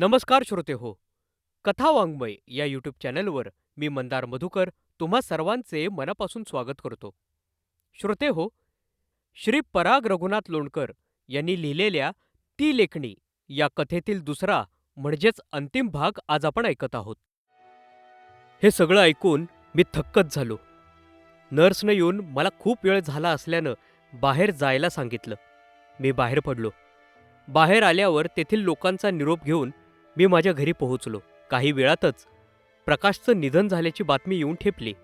नमस्कार श्रोते हो. कथा वाङ्मय या यूट्यूब चॅनलवर मी मंदार मधुकर तुम्हा सर्वांचे मनापासून स्वागत करतो. श्रोते हो श्री पराग रघुनाथ लोणकर यांनी लिहिलेल्या ती लेखणी या कथेतील दुसरा म्हणजेच अंतिम भाग आज आपण ऐकत आहोत. हे सगळं ऐकून मी थक्कच झालो. नर्सनं येऊन मला खूप वेळ झाला असल्यानं बाहेर जायला सांगितलं. मी बाहेर पडलो. बाहेर आल्यावर तेथील लोकांचा निरोप घेऊन मी माझ्या घरी पोहोचलो. काही वेळातच प्रकाशचं निधन झाल्याची बातमी येऊन ठेपली.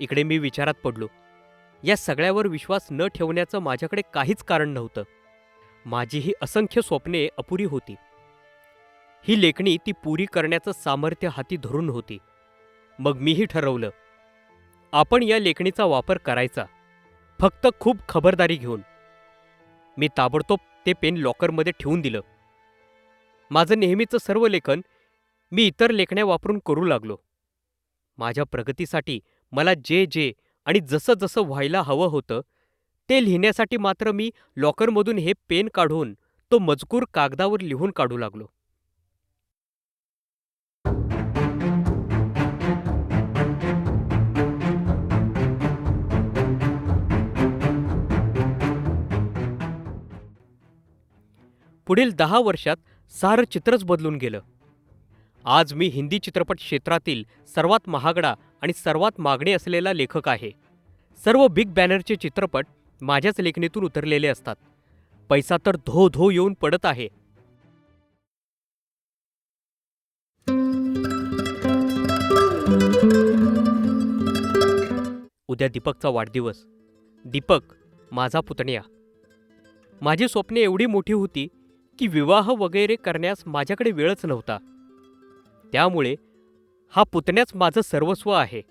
इकडे मी विचारात पडलो. या सगळ्यावर विश्वास न ठेवण्याचं माझ्याकडे काहीच कारण नव्हतं. माझी ही असंख्य स्वप्ने अपुरी होती. ही लेखणी ती पुरी करण्याचं सामर्थ्य हाती धरून होती. मग मीही ठरवलं. आपण या लेखणीचा वापर करायचा. फक्त खूप खबरदारी घेऊन. मी ताबडतोब ते पेन लॉकरमध्ये ठेवून दिलं. माझं नेहमीचं सर्व लेखन मी इतर लेखण्या वापरून करू लागलो. माझ्या प्रगतीसाठी मला जे जे आणि जसं जसं व्हायला हवं होतं ते लिहिण्यासाठी मात्र मी लॉकरमधून हे पेन काढून तो मजकूर कागदावर लिहून काढू लागलो. पुढील दहा वर्षात सारं चित्रच बदलून गेलं. आज मी हिंदी चित्रपट क्षेत्रातील सर्वात महागडा आणि सर्वात मागणी असलेला लेखक आहे. सर्व बिग बॅनरचे चित्रपट माझ्याच लेखणीतून उतरलेले असतात. पैसा तर धो धो येऊन पडत आहे. उद्या दीपकचा वाढदिवस. दीपक माझा पुतण्या. माझी स्वप्ने एवढी मोठी होती की विवाह वगैरे करण्यास माझ्याकडे वेळच नव्हता. त्यामुळे हा पुतण्याच माझं सर्वस्व आहे.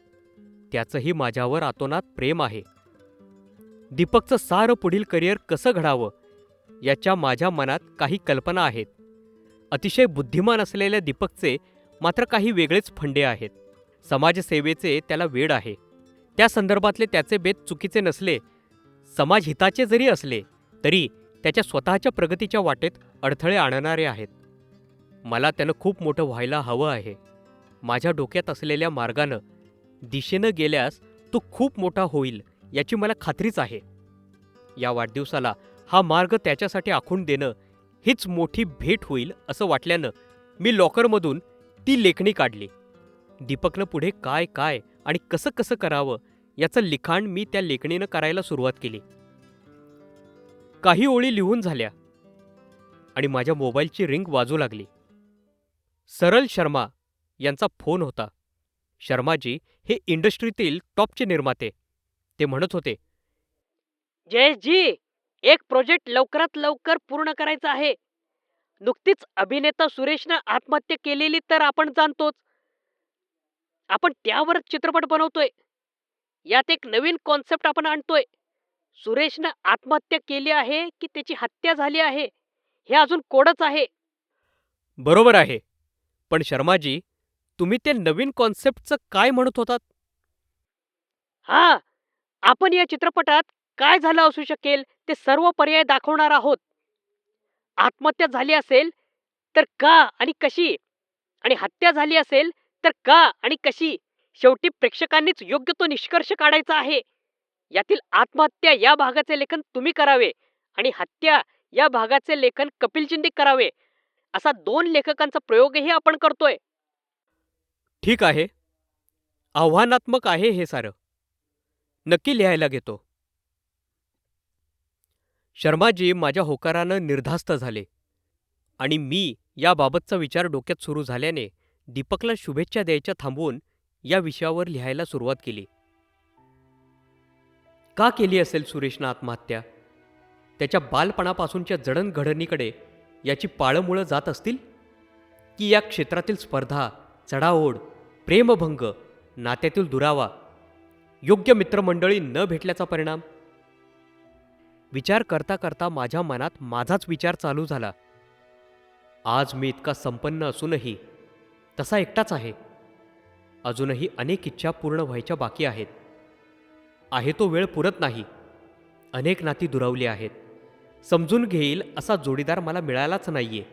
त्याचंही माझ्यावर आतोनात प्रेम आहे. दीपकचं सारं पुढील करिअर कसं घडावं याच्या माझ्या मनात काही कल्पना आहेत. अतिशय बुद्धिमान असलेल्या दीपकचे मात्र काही वेगळेच फंडे आहेत. समाजसेवेचे त्याला वेड आहे. त्या संदर्भातले त्याचे बेत चुकीचे नसले समाजहिताचे जरी असले तरी त्याच्या स्वतःच्या प्रगतीच्या वाटेत अडथळे आणणारे आहेत. मला त्यानं खूप मोठं व्हायला हवं आहे. माझ्या डोक्यात असलेल्या मार्गानं दिशेनं गेल्यास तो खूप मोठा होईल याची मला खात्रीच आहे. या वाढदिवसाला हा मार्ग त्याच्यासाठी आखून देणं हीच मोठी भेट होईल असं वाटल्यानं मी लॉकरमधून ती लेखणी काढली. दीपकनं पुढे काय काय आणि कसं कसं करावं याचं लिखाण मी त्या लेखणीनं करायला सुरुवात केली. काही ओळी लिहून झाल्या. आणि माझ्या मोबाईलची रिंग वाजू लागली. सरल शर्मा यांचा फोन होता. शर्माजी हे इंडस्ट्रीतील टॉपचे निर्माते. ते म्हणत होते जयेशजी एक प्रोजेक्ट लवकरात लवकर पूर्ण करायचा आहे. नुकतीच अभिनेता सुरेशनं आत्महत्या केलेली तर आपण जाणतोच. आपण त्यावर चित्रपट बनवतोय. यात एक नवीन कॉन्सेप्ट आपण आणतोय. सुरेशनं आत्महत्या केली आहे की त्याची हत्या झाली आहे? हे अजून कोडच आहे. बरोबर आहे. पण शर्माजी तुम्ही ते नवीन कॉन्सेप्टचं काय म्हणत होतात? हा आपण या चित्रपटात काय झालं असू शकेल ते सर्व पर्याय दाखवणार आहोत. आत्महत्या झाली असेल तर का आणि कशी? आणि हत्या झाली असेल तर का आणि कशी? शेवटी प्रेक्षकांनीच योग्य तो निष्कर्ष काढायचा आहे. यातील आत्महत्या या भागाचे लेखन तुम्ही करावे आणि हत्या या भागाचे लेखन कपिल चिंदे करावे असा दोन लेखकांचा प्रयोगही आपण करतोय. ठीक आहे. आव्हानात्मक आहे हे सारं. नक्की लिहायला घेतो. शर्माजी माझ्या होकारानं निर्धास्त झाले आणि मी याबाबतचा विचार डोक्यात सुरू झाल्याने दीपकला शुभेच्छा द्यायच्या थांबवून या विषयावर लिहायला सुरुवात केली. का केली असेल सुरेशनं आत्महत्या? त्याच्या बालपणापासूनच्या जडणघडणीकडे याची पाळंमुळं जात असतील? की या क्षेत्रातील स्पर्धा चढाओढ प्रेमभंग नात्यातील दुरावा योग्य मित्रमंडळी न भेटल्याचा परिणाम? विचार करता करता माझ्या मनात माझाच विचार चालू झाला. आज मी इतका संपन्न असूनही तसा एकटाच आहे. अजूनही अनेक इच्छा पूर्ण व्हायच्या बाकी आहेत. आहे तो वेळ पुरत नाही. अनेक नाती दुरावली आहेत. समजून घेईल असा जोडीदार मला मिळालाच नाहीये.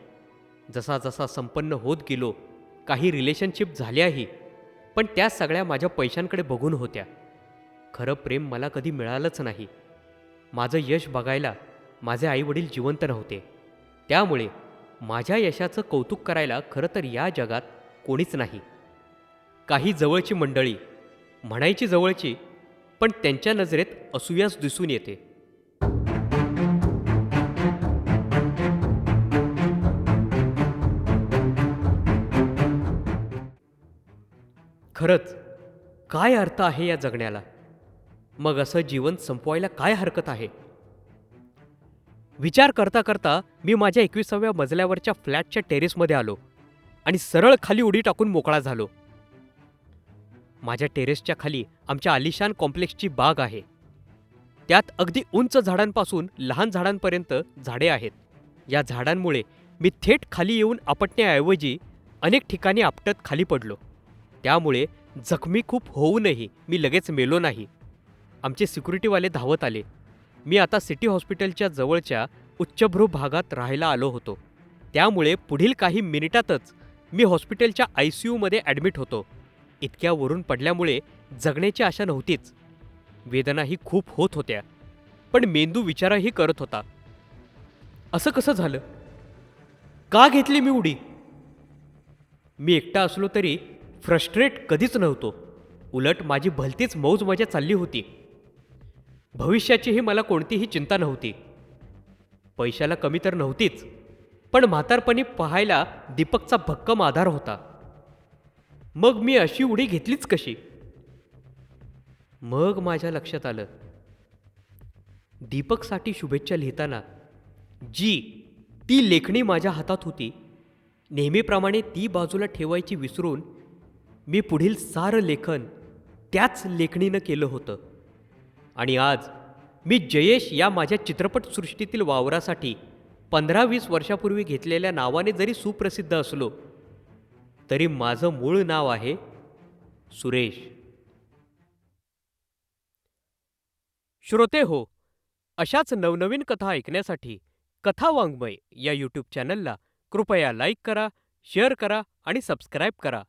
जसा जसा संपन्न होत गेलो काही रिलेशनशिप झाल्याही पण त्या सगळ्या माझ्या पैशांकडे बघून होत्या. खरं प्रेम मला कधी मिळालंच नाही. माझं यश बघायला माझे आईवडील जिवंत नव्हते. त्यामुळे माझ्या यशाचं कौतुक करायला खरं तर या जगात कोणीच नाही. काही जवळची मंडळी म्हणायची जवळची पण त्यांच्या नजरेत असूयाच दिसून येते. खरंच काय अर्थ आहे या जगण्याला? मग असं जीवन संपवायला काय हरकत आहे? विचार करता करता मी माझ्या एकविसाव्या मजल्यावरच्या फ्लॅटच्या टेरेसमध्ये आलो आणि सरळ खाली उडी टाकून मोकळा झालो. माझ्या टेरेसच्या खाली आमच्या आलिशान कॉम्प्लेक्सची बाग आहे. त्यात अगदी उंच झाडांपासून लहान झाडांपर्यंत झाडे आहेत. या झाडांमुळे मी थेट खाली येऊन आपटण्याऐवजी अनेक ठिकाणी आपटत खाली पडलो. त्यामुळे जखमी खूप होऊनही मी लगेच मेलो नाही. आमचे सिक्युरिटीवाले धावत आले. मी आता सिटी हॉस्पिटलच्या जवळच्या उच्चभ्रू भागात राहायला आलो होतो. त्यामुळे पुढील काही मिनिटातच मी हॉस्पिटलच्या आय सी यूमध्ये ॲडमिट होतो. इतक्या वरून पडल्यामुळे जगण्याची आशा नव्हतीच. वेदनाही खूप होत होत्या पण मेंदू विचारही करत होता. असं कसं झालं? का घेतली मी उडी? मी एकटा असलो तरी फ्रस्ट्रेट कधीच नव्हतो. उलट माझी भलतीच मौज मजा चालली होती. भविष्याचीही मला कोणतीही चिंता नव्हती. पैशाला कमी तर नव्हतीच पण म्हातारपणी पाहायला दीपकचा भक्कम आधार होता. मग मी अशी उडी घेतलीच कशी? मग माझ्या लक्षात आलं. दीपकसाठी शुभेच्छा लिहिताना जी ती लेखणी माझ्या हातात होती. नेहमीप्रमाणे ती बाजूला ठेवायची विसरून मी पुढील सारं लेखन त्याच लेखणीनं केलं होतं. आणि आज मी जयेश या माझ्या चित्रपटसृष्टीतील वावरासाठी पंधरा वीस वर्षापूर्वी घेतलेल्या नावाने जरी सुप्रसिद्ध असलो तरी माझं मूळ नाव आहे सुरेश. श्रोते हो अशाच नवनवीन कथा ऐकण्यासाठी कथा वाङ्मय या यूट्यूब चॅनलला कृपया लाईक करा शेअर करा आणि सबस्क्राईब करा.